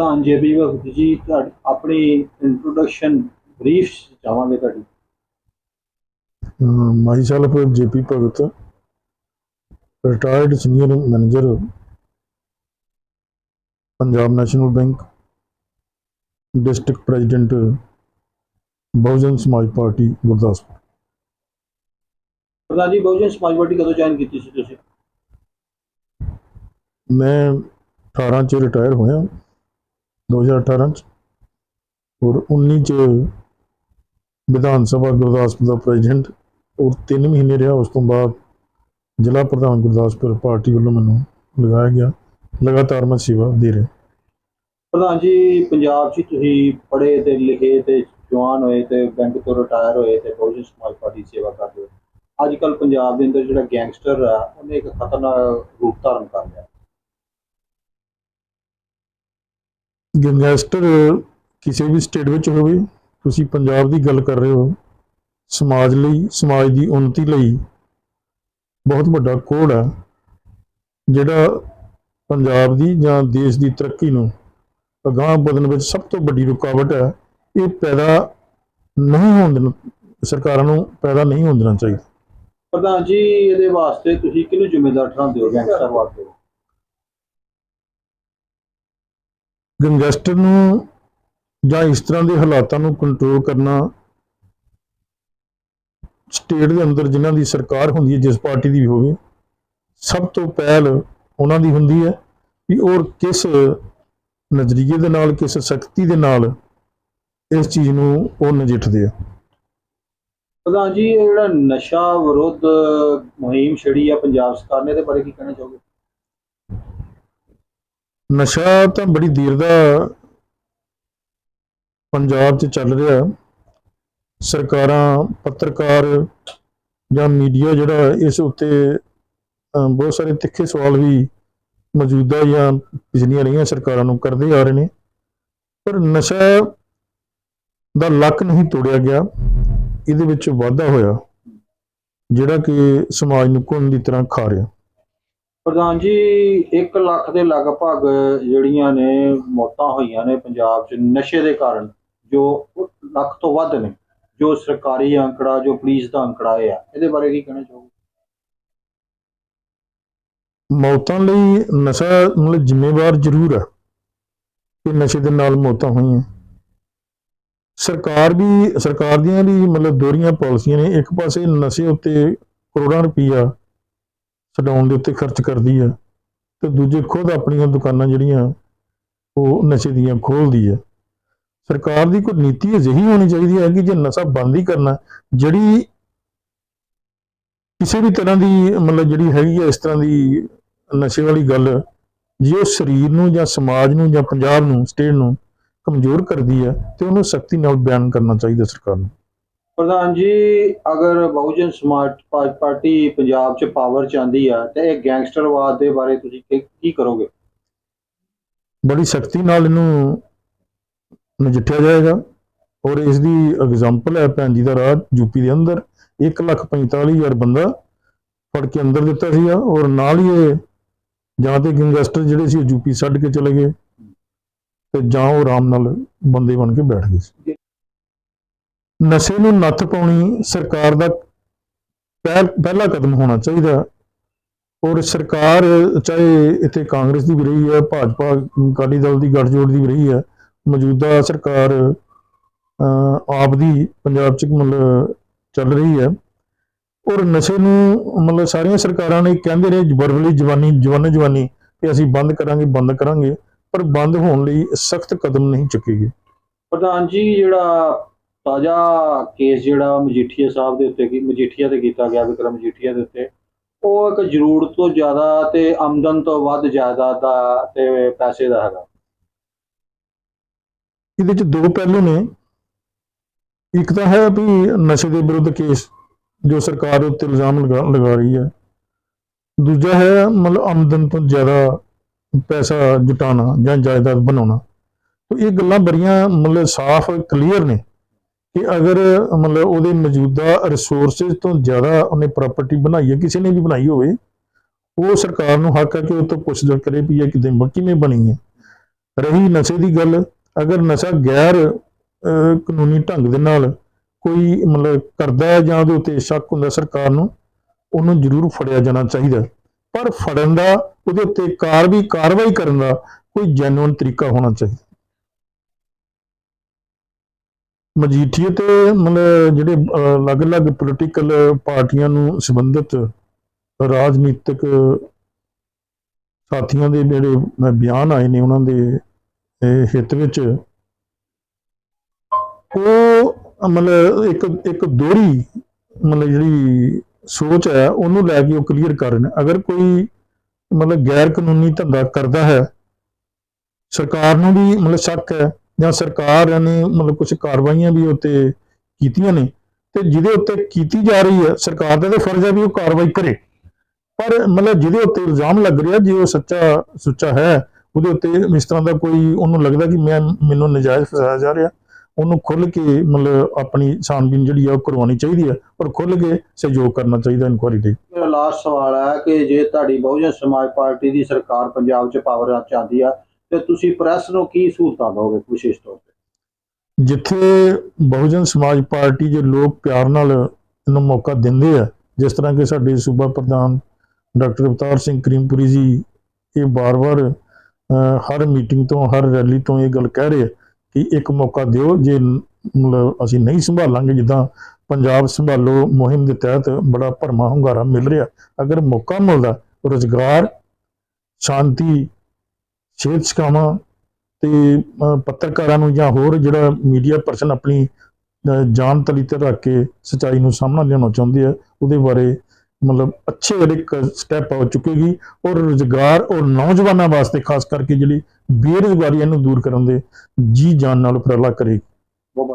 ਪ੍ਰਧਾਨ ਜੇਬੀ ਭਗਤ ਜੀ ਤੁਹਾਡੀ ਆਪਣੀ ਇੰਟਰੋਡਕਸ਼ਨ ਬਰੀਫ ਚਾਹਾਂਗੇ ਤੁਹਾਡੀ। Myself JP Bhagat retired senior manager Punjab national bank district president Bahujan Samaj party Gurdaspur. ਪ੍ਰਧਾਨ ਜੀ ਬਹੁਜਨ ਸਮਾਜ ਪਾਰਟੀ ਕਦੋਂ ਜੁਆਇਨ ਕੀਤੀ ਸੀ ਤੁਸੀਂ? ਮੈਂ 18 ਚ ਰਿਟਾਇਰ ਹੋਇਆ। 2018 ਚ ਔਰ 19 ਚ ਵਿਧਾਨ ਸਭਾ ਗੁਰਦਾਸਪੁਰ ਦਾ ਪ੍ਰੈਜ਼ੀਡੈਂਟ ਔਰ 3 ਮਹੀਨੇ ਰਿਹਾ, ਉਸ ਤੋਂ ਬਾਅਦ ਜ਼ਿਲ੍ਹਾ ਪ੍ਰਧਾਨ ਗੁਰਦਾਸਪੁਰ ਪਾਰਟੀ ਵੱਲੋਂ ਮੈਨੂੰ ਲਗਾਇਆ ਗਿਆ। ਲਗਾਤਾਰ ਮੈਂ ਸੇਵਾ ਦੇ ਰਿਹਾ। ਪ੍ਰਧਾਨ ਜੀ, ਪੰਜਾਬ 'ਚ ਤੁਸੀਂ ਪੜ੍ਹੇ ਤੇ ਲਿਖੇ ਤੇ ਜਵਾਨ ਹੋਏ ਤੇ ਬੈਂਕ ਤੋਂ ਰਿਟਾਇਰ ਹੋਏ ਤੇ ਬਹੁਜਨ ਸਮਾਜ ਪਾਰਟੀ ਸੇਵਾ ਕਰਦੇ ਹੋ। ਅੱਜ ਕੱਲ ਪੰਜਾਬ ਦੇ ਅੰਦਰ ਜਿਹੜਾ ਗੈਂਗਸਟਰ ਆ, ਉਹਨੇ ਇੱਕ ਖਤਰਨਾਕ ਰੂਪ ਧਾਰਨ ਕਰ ਲਿਆ। ਗੈਂਗਸਟਰ ਕਿਸੇ ਵੀ ਸਟੇਟ ਵਿੱਚ ਹੋਵੇ, ਤੁਸੀਂ ਪੰਜਾਬ ਦੀ ਗੱਲ ਕਰ ਰਹੇ ਹੋ, ਸਮਾਜ ਲਈ, ਸਮਾਜ ਦੀ ਉન્નਤੀ ਲਈ ਬਹੁਤ ਵੱਡਾ ਕੋੜ ਹੈ, ਜਿਹੜਾ ਪੰਜਾਬ ਦੀ ਜਾਂ ਦੇਸ਼ ਦੀ ਤਰੱਕੀ ਨੂੰ ਅਗਾਂਹ ਵਧਣ ਵਿੱਚ ਸਭ ਤੋਂ ਵੱਡੀ ਰੁਕਾਵਟ ਹੈ, ਇਹ ਪੈਦਾ ਨਹੀਂ ਹੋਣ ਦੇਣਾ, ਸਰਕਾਰਾਂ ਨੂੰ ਪੈਦਾ ਨਹੀਂ ਹੋਣ ਦੇਣਾ ਚਾਹੀਦਾ। ਪ੍ਰਧਾਨ ਜੀ, ਇਹਦੇ ਵਾਸਤੇ ਤੁਸੀਂ ਕਿਹਨੂੰ ਜ਼ਿੰਮੇਦਾਰ ਠਹਿਰਾਉਂਦੇ ਹੋ, ਗੈਂਗਸਟਰ ਵਾਸਤੇ? ਗੈਂਗਸਟਰ ਨੂੰ ਜਾਂ ਇਸ ਤਰ੍ਹਾਂ ਦੇ ਹਾਲਾਤਾਂ ਨੂੰ ਕੰਟਰੋਲ ਕਰਨਾ ਸਟੇਟ ਦੇ ਅੰਦਰ ਜਿਨ੍ਹਾਂ ਦੀ ਸਰਕਾਰ ਹੁੰਦੀ ਹੈ, ਜਿਸ ਪਾਰਟੀ ਦੀ ਵੀ ਹੋਵੇ, ਸਭ ਤੋਂ ਪਹਿਲ ਉਹਨਾਂ ਦੀ ਹੁੰਦੀ ਹੈ ਵੀ ਔਰ ਕਿਸ ਨਜ਼ਰੀਏ ਦੇ ਨਾਲ, ਕਿਸ ਸ਼ਕਤੀ ਦੇ ਨਾਲ ਇਸ ਚੀਜ਼ ਨੂੰ ਉਹ ਨਜਿੱਠਦੇ ਆ। ਪ੍ਰਧਾਨ ਜੀ, ਇਹ ਜਿਹੜਾ ਨਸ਼ਾ ਵਿਰੋਧ ਮੁਹਿੰਮ ਛੜੀ ਆ ਪੰਜਾਬ ਸਰਕਾਰ ਨੇ, ਇਹਦੇ ਬਾਰੇ ਕੀ ਕਹਿਣਾ ਚਾਹੋਗੇ? ਨਸ਼ਾ ਤਾਂ ਬੜੀ ਦੇਰ ਦਾ ਪੰਜਾਬ 'ਚ ਚੱਲ ਰਿਹਾ। ਸਰਕਾਰਾਂ, ਪੱਤਰਕਾਰ ਜਾਂ ਮੀਡੀਆ ਜਿਹੜਾ ਇਸ ਉੱਤੇ ਬਹੁਤ ਸਾਰੇ ਤਿੱਖੇ ਸਵਾਲ ਵੀ ਮੌਜੂਦਾ ਜਾਂ ਪਿਛਲੀਆਂ ਰਹੀਆਂ ਸਰਕਾਰਾਂ ਨੂੰ ਕਰਦੇ ਆ ਰਹੇ ਨੇ। ਪਰ ਨਸ਼ਾ ਦਾ ਲੱਕ ਨਹੀਂ ਤੋੜਿਆ ਗਿਆ। ਇਹਦੇ ਵਿੱਚ ਵਾਧਾ ਹੋਇਆ, ਜਿਹੜਾ ਕਿ ਸਮਾਜ ਨੂੰ ਕੁੰਨ ਦੀ ਤਰ੍ਹਾਂ ਖਾ ਰਿਹਾ। ਪ੍ਰਧਾਨ ਜੀ 1 ਲੱਖ ਦੇ ਲਗਭਗ ਜਿਹੜੀਆਂ ਨੇ ਮੌਤਾਂ ਹੋਈਆਂ ਨੇ ਪੰਜਾਬ 'ਚ ਨਸ਼ੇ ਦੇ ਕਾਰਨ, ਜੋ ਲੱਖ ਤੋਂ ਵੱਧ ਨੇ, ਜੋ ਸਰਕਾਰੀ ਅੰਕੜਾ, ਜੋ ਪੁਲਿਸ ਦਾ ਅੰਕੜਾ ਇਹ ਆ। ਇਹਦੇ ਬਾਰੇ ਕੀ ਕਹਿਣਾ ਚਾਹੋਗੇ? ਮੌਤਾਂ ਲਈ ਨਸ਼ਾ ਮਤਲਬ ਜ਼ਿੰਮੇਵਾਰ ਜ਼ਰੂਰ ਹੈ ਕਿ ਨਸ਼ੇ ਦੇ ਨਾਲ ਮੌਤਾਂ ਹੋਈਆਂ। ਸਰਕਾਰ ਵੀ, ਸਰਕਾਰ ਦੀਆਂ ਵੀ ਮਤਲਬ ਦੋਹਰੀਆਂ ਪਾਲਿਸੀਆਂ ਨੇ, ਇੱਕ ਪਾਸੇ ਨਸ਼ੇ ਉੱਤੇ ਕਰੋੜਾਂ ਰੁਪਈਆ ਛਡਾਉਣ ਦੇ ਉੱਤੇ ਖਰਚ ਕਰਦੀ ਹੈ ਤੇ ਦੂਜੇ ਖੁਦ ਆਪਣੀਆਂ ਦੁਕਾਨਾਂ ਜਿਹੜੀਆਂ, ਉਹ ਨਸ਼ੇ ਦੀਆਂ ਖੋਲਦੀ ਹੈ ਸਰਕਾਰ ਦੀ ਕੋਈ ਨੀਤੀ ਅਜਿਹੀ ਹੋਣੀ ਚਾਹੀਦੀ ਹੈ ਕਿ ਜੇ ਨਸ਼ਾ ਬੰਦ ਹੀ ਕਰਨਾ, ਜਿਹੜੀ ਕਿਸੇ ਵੀ ਤਰ੍ਹਾਂ ਦੀ, ਮਤਲਬ ਜਿਹੜੀ ਹੈਗੀ ਹੈ ਇਸ ਤਰ੍ਹਾਂ ਦੀ ਨਸ਼ੇ ਵਾਲੀ ਗੱਲ, ਜੇ ਉਹ ਸਰੀਰ ਨੂੰ ਜਾਂ ਸਮਾਜ ਨੂੰ ਜਾਂ ਪੰਜਾਬ ਨੂੰ, ਸਟੇਟ ਨੂੰ ਕਮਜ਼ੋਰ ਕਰਦੀ ਹੈ ਤੇ ਉਹਨੂੰ ਸਖਤੀ ਨਾਲ ਬਿਆਨ ਕਰਨਾ ਚਾਹੀਦਾ ਸਰਕਾਰ ਨੂੰ। ਪ੍ਰਧਾਨ ਜੀ, ਅਗਰ ਬਹੁਜਨ ਸਮਾਜ ਪਾਰਟੀ ਪੰਜਾਬ 'ਚ ਪਾਵਰ 'ਚ ਆ, ਤੇ ਇਹ ਗੈਂਗਸਟਰਵਾਦ ਦੇ ਬਾਰੇ ਤੁਸੀਂ ਕੀ- ਕੀ ਕਰੋਗੇ? ਬੜੀ ਸਖਤੀ ਨਾਲ ਇਹਨੂੰ ਨਜਿੱਠਿਆ ਜਾਏਗਾ। ਔਰ ਇਸ ਦੀ ਐਗਜ਼ਾਮਪਲ ਹੈ ਭੈਣ ਜੀ ਦਾ ਰਾਜ ਯੂਪੀ ਦੇ ਅੰਦਰ। 145000 ਬੰਦਾ ਫੜ ਕੇ ਅੰਦਰ ਦਿੱਤਾ ਸੀਗਾ ਔਰ ਨਾਲ ਹੀ ਇਹ ਜਾਂ ਤੇ ਗੈਂਗਸਟਰ ਜਿਹੜੇ ਸੀ ਉਹ ਯੂਪੀ ਛੱਡ ਕੇ ਚਲੇ ਗਏ ਤੇ ਜਾਂ ਉਹ ਆਰਾਮ ਨਾਲ ਬੰਦੇ ਬਣ ਕੇ ਬੈਠ ਗਏ ਸੀ। ਨਸ਼ੇ ਨੂੰ ਨੱਥ ਪਾਉਣੀ ਸਰਕਾਰ ਦਾ ਪਹਿਲਾ ਕਦਮ ਹੋਣਾ ਚਾਹੀਦਾ। ਔਰ ਸਰਕਾਰ, ਚਾਹੇ ਇੱਥੇ ਕਾਂਗਰਸ ਦੀ ਵੀ ਰਹੀ ਹੈ, ਭਾਜਪਾ, ਅਕਾਲੀ ਦਲ ਦੀ ਗੱਠਜੋੜ ਦੀ ਵੀ ਰਹੀ ਹੈ, ਮੌਜੂਦਾ ਸਰਕਾਰ ਆਪ ਦੀ ਪੰਜਾਬ ਚ ਮਤਲਬ ਚੱਲ ਰਹੀ ਹੈ। ਔਰ ਨਸ਼ੇ ਨੂੰ ਮਤਲਬ ਸਾਰੀਆਂ ਸਰਕਾਰਾਂ ਨੇ ਕਹਿੰਦੇ ਨੇ, ਬਰਬਲੀ ਜਵਾਨੀ, ਜਵਾਨ ਜਵਾਨੀ, ਕਿ ਅਸੀਂ ਬੰਦ ਕਰਾਂਗੇ ਬੰਦ ਕਰਾਂਗੇ, ਪਰ ਬੰਦ ਹੋਣ ਲਈ ਸਖਤ ਕਦਮ ਨਹੀਂ ਚੁੱਕੇ ਗਏ। ਪ੍ਰਧਾਨ ਜੀ, ਜਿਹੜਾ ਤਾਜ਼ਾ ਕੇਸ ਜਿਹੜਾ ਮਜੀਠੀਆ ਸਾਹਿਬ ਦੇ ਉੱਤੇ ਕੀ, ਮਜੀਠੀਆ ਤੇ ਕੀਤਾ ਗਿਆ ਵਿਕਰਮ ਮਜੀਠੀਆ ਦੇ ਉੱਤੇ, ਉਹ ਇੱਕ ਜ਼ਰੂਰਤ ਤੋਂ ਜ਼ਿਆਦਾ ਤੇ ਆਮਦਨ ਤੋਂ ਵੱਧ ਜ਼ਿਆਦਾ ਦਾ ਤੇ ਪੈਸੇ ਦਾ ਹੈਗਾ। ਇਹਦੇ ਚ ਦੋ ਪਹਿਲੂ ਨੇ। ਇੱਕ ਤਾਂ ਹੈ ਵੀ ਨਸ਼ੇ ਦੇ ਵਿਰੁੱਧ ਕੇਸ ਜੋ ਸਰਕਾਰ ਉੱਤੇ ਇਲਜ਼ਾਮ ਲਗਾ ਲਗਾ ਰਹੀ ਹੈ। ਦੂਜਾ ਹੈ ਮਤਲਬ ਆਮਦਨ ਤੋਂ ਜ਼ਿਆਦਾ ਪੈਸਾ ਜੁਟਾਉਣਾ ਜਾਂ ਜਾਇਦਾਦ ਬਣਾਉਣਾ। ਤਾਂ ਇਹ ਗੱਲਾਂ ਬੜੀਆਂ ਮਤਲਬ ਸਾਫ਼ ਕਲੀਅਰ ਨੇ। ਕਿ ਅਗਰ, ਮਤਲਬ ਉਹਦੇ ਮੌਜੂਦਾ ਰਿਸੋਰਸਸ ਤੋਂ ਜ਼ਿਆਦਾ ਉਹਨੇ ਪ੍ਰਾਪਰਟੀ ਬਣਾਈ ਹੈ, ਕਿਸੇ ਨੇ ਵੀ ਬਣਾਈ ਹੋਵੇ, ਉਹ ਸਰਕਾਰ ਨੂੰ ਹੱਕ ਹੈ ਕਿ ਉਹ ਤੋਂ ਪੁੱਛਦਾ ਕਰੇ ਵੀ ਇਹ ਕਿਤੇ ਕਿਵੇਂ ਬਣੀ ਹੈ। ਰਹੀ ਨਸ਼ੇ ਦੀ ਗੱਲ, ਅਗਰ ਨਸ਼ਾ ਗੈਰ ਕਾਨੂੰਨੀ ਢੰਗ ਦੇ ਨਾਲ ਕੋਈ, ਮਤਲਬ ਕਰਦਾ ਜਾਂ ਉਹਦੇ ਉੱਤੇ ਸ਼ੱਕ ਹੁੰਦਾ ਸਰਕਾਰ ਨੂੰ, ਉਹਨੂੰ ਜ਼ਰੂਰ ਫੜਿਆ ਜਾਣਾ ਚਾਹੀਦਾ ਪਰ ਫੜਨ ਦਾ, ਉਹਦੇ ਉੱਤੇ ਕਾਰ, ਵੀ ਕਾਰਵਾਈ ਕਰਨ ਦਾ ਕੋਈ ਜੈਨੂਇਨ ਤਰੀਕਾ ਹੋਣਾ ਚਾਹੀਦਾ ਮਜੀਠੀਏ ਤੇ ਮਤਲਬ ਜਿਹੜੇ ਅਲੱਗ-ਅਲੱਗ ਪੋਲੀਟੀਕਲ ਪਾਰਟੀਆਂ ਨੂੰ ਸੰਬੰਧਿਤ ਰਾਜਨੀਤਿਕ ਸਾਥੀਆਂ ਦੇ ਜਿਹੜੇ ਬਿਆਨ ਆਏ ਨੇ ਉਹਨਾਂ ਦੇ ਹਿੱਤ ਵਿੱਚ, ਉਹ ਮਤਲਬ ਇੱਕ ਇੱਕ ਦੋਹਰੀ ਮਤਲਬ ਜਿਹੜੀ ਸੋਚ ਹੈ, ਉਹਨੂੰ ਲੈ ਕੇ ਉਹ ਕਲੀਅਰ ਕਰ ਰਹੇ ਨੇ। ਅਗਰ ਕੋਈ ਮਤਲਬ ਗੈਰ ਕਾਨੂੰਨੀ ਧੰਦਾ ਕਰਦਾ ਹੈ, ਸਰਕਾਰ ਨੂੰ ਵੀ ਮਤਲਬ ਸ਼ੱਕ ਹੈ ਜਾਂ ਸਰਕਾਰ ਨੇ ਮਤਲਬ ਕੁਝ ਕਾਰਵਾਈਆਂ ਵੀ ਉੱਤੇ ਕੀਤੀਆਂ ਨੇ, ਤੇ ਜਿਹਦੇ ਉੱਤੇ ਕੀਤੀ ਜਾ ਰਹੀ ਹੈ, ਸਰਕਾਰ ਦਾ ਤਾਂ ਫਰਜ਼ ਹੈ ਵੀ ਉਹ ਕਾਰਵਾਈ ਕਰੇ। ਪਰ ਮਤਲਬ ਜਿਹਦੇ ਉੱਤੇ ਇਲਜ਼ਾਮ ਲੱਗ ਰਿਹਾ, ਜੇ ਉਹ ਸੱਚਾ, ਸੁੱਚਾ ਹੈ, ਉਹਦੇ ਉੱਤੇ ਇਸ ਤਰ੍ਹਾਂ ਦਾ ਕੋਈ ਉਹਨੂੰ ਲੱਗਦਾ ਕਿ ਮੈਂ, ਮੈਨੂੰ ਨਜਾਇਜ਼ ਫਸਾਇਆ ਜਾ ਰਿਹਾ, ਉਹਨੂੰ ਖੁੱਲ ਕੇ ਮਤਲਬ ਆਪਣੀ ਛਾਣਬੀਨ ਜਿਹੜੀ ਆ ਉਹ ਕਰਵਾਉਣੀ ਚਾਹੀਦੀ ਹੈ ਔਰ ਖੁੱਲ ਕੇ ਸਹਿਯੋਗ ਕਰਨਾ ਚਾਹੀਦਾ ਇਨਕੁਆਇਰੀ ਲਈ ਮੇਰਾ ਲਾਸਟ ਸਵਾਲ ਹੈ ਕਿ ਜੇ ਤੁਹਾਡੀ ਬਹੁਜਨ ਸਮਾਜ ਪਾਰਟੀ ਦੀ ਸਰਕਾਰ ਪੰਜਾਬ 'ਚ ਪਾਵਰ ਆ ਚਾਹਦੀ ਆ ਤੇ ਤੁਸੀਂ ਪ੍ਰੈਸ ਨੂੰ ਕੀ ਸਹੂਲਤਾਂ ਦਿਓਗੇ ਵਿਸ਼ੇਸ਼ ਤੌਰ ਤੇ? ਜਿੱਥੇ ਬਹੁਜਨ ਸਮਾਜ ਪਾਰਟੀ ਦੇ ਲੋਕ ਪਿਆਰ ਨਾਲ ਇਹਨੂੰ ਮੌਕਾ ਦਿੰਦੇ ਆ, ਜਿਸ ਤਰ੍ਹਾਂ ਕਿ ਸਾਡੇ ਸੂਬਾ ਪ੍ਰਧਾਨ ਡਾਕਟਰ ਅਵਤਾਰ ਸਿੰਘ ਕਰੀਮਪੁਰੀ ਜੀ ਇਹ ਬਾਰ-ਬਾਰ ਹਰ ਮੀਟਿੰਗ ਤੋਂ, ਹਰ ਰੈਲੀ ਤੋਂ ਇਹ ਗੱਲ ਕਹਿ ਰਹੇ ਕਿ ਇੱਕ ਮੌਕਾ ਦਿਓ ਜੇ ਮਤਲਬ ਅਸੀਂ ਨਹੀਂ ਸੰਭਾਲਾਂਗੇ, ਜਿੱਦਾਂ ਪੰਜਾਬ ਸੰਭਾਲੋ ਮੁਹਿੰਮ ਦੇ ਤਹਿਤ ਬੜਾ ਭਰਮਾ ਹੁੰਗਾਰਾ ਮਿਲ ਰਿਹਾ। ਅਗਰ ਮੌਕਾ ਮਿਲਦਾ, ਰੁਜ਼ਗਾਰ, ਸ਼ਾਂਤੀ ਸਿਹਤ ਸੇਵਾਵਾਂ ਤੇ ਪੱਤਰਕਾਰਾਂ ਨੂੰ ਜਾਂ ਹੋਰ ਜਿਹੜਾ ਮੀਡੀਆ ਪਰਸਨ ਆਪਣੀ ਅਹ, ਜਾਨ ਤਲੀ ਤੇ ਰੱਖ ਕੇ ਸਚਾਈ ਨੂੰ ਸਾਹਮਣਾ ਲਿਆਉਣਾ ਚਾਹੁੰਦੇ ਆ ਉਹਦੇ ਬਾਰੇ ਮਤਲਬ ਅੱਛੇ ਇੱਕ ਸਟੈਪ ਆ ਚੁੱਕੇਗੀ ਔਰ ਰੁਜ਼ਗਾਰ ਔਰ ਨੌਜਵਾਨਾਂ ਵਾਸਤੇ ਖਾਸ ਕਰਕੇ ਜਿਹੜੀ ਬੇਰੁਜ਼ਗਾਰੀ ਇਹਨੂੰ ਦੂਰ ਕਰਨ ਦੇ ਜੀ ਜਾਨ ਨਾਲ ਉਪਰਾਲਾ ਕਰੇਗੀ।